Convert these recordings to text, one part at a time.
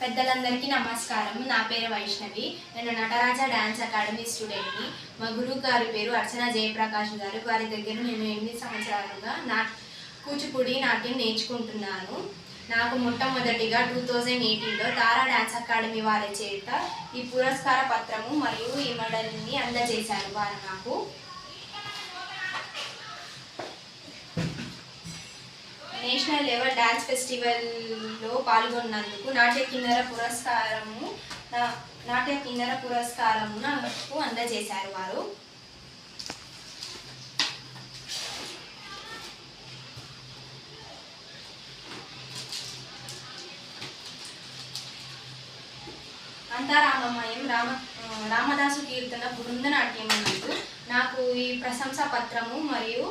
పెద్దలందరికీ నమస్కారం నా పేరు వైష్ణవి. నేను నటరాజ డ్యాన్స్ అకాడమీ స్టూడెంట్ని. మా గురువు గారి పేరు అర్చన జయప్రకాష్ గారు. వారి దగ్గర నేను ఎనిమిది సంవత్సరాలుగా నా కూచిపూడి నాట్యం నేర్చుకుంటున్నాను. నాకు మొట్టమొదటిగా టూ థౌజండ్ ఎయిటీన్లో తారా డ్యాన్స్ అకాడమీ వారి చేత ఈ పురస్కార పత్రము మరియు ఈ మెడల్ని అందజేశారు వారు నాకు. నేషనల్ లెవెల్ డ్యాన్స్ ఫెస్టివల్లో పాల్గొన్నందుకు నాట్య కిన్నెర పురస్కారము నాట్య కిన్నెర పురస్కారమునకు అందజేశారు వారు. అంతారామమయం రామ రామదాసు కీర్తన బృందనాట్యం నాకు ఈ ప్రశంసా పత్రము మరియు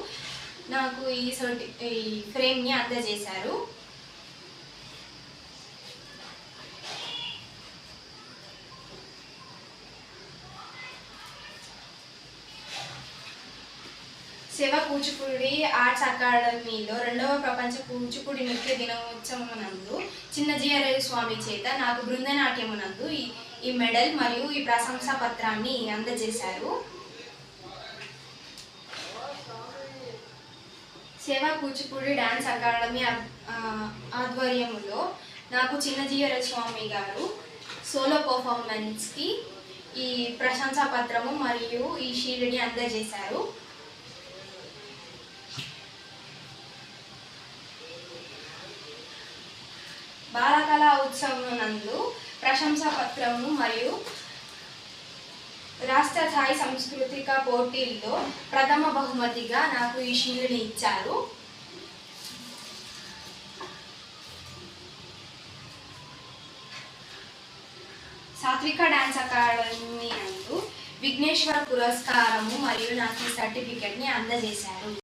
నాకు ఈ సర్టి ఈ ఫ్రేమ్ని అందజేశారు. శివ కూచిపూడి ఆర్ట్స్ అకాడమీలో రెండవ ప్రపంచ కూచిపూడి నృత్య దినోత్సవమునందు నందు జిఆర్ఎల్ స్వామి చేత నాకు బృందనాట్యము నందు ఈ ఈ మెడల్ మరియు ఈ ప్రశంసా పత్రాన్ని అందజేశారు. సేవా కూచిపూడి డ్యాన్స్ అకాడమీ ఆధ్వర్యంలో నాకు చిన్నజీయర స్వామి గారు సోలో పర్ఫార్మెన్స్కి ఈ ప్రశంసా పత్రము మరియు ఈ షీల్డ్ని అందజేశారు. బాలకళా ఉత్సవం నందు ప్రశంసా పత్రము మరియు రాష్ట్ర స్థాయి సాంస్కృతిక పోటీల్లో ప్రథమ బహుమతిగా నాకు ఈ షీల్డ్ని ఇచ్చారు. సాత్విక డ్యాన్స్ అకాడమీ అందు విఘ్నేశ్వర పురస్కారము మరియు నాకు ఈ సర్టిఫికెట్ని అందజేశారు.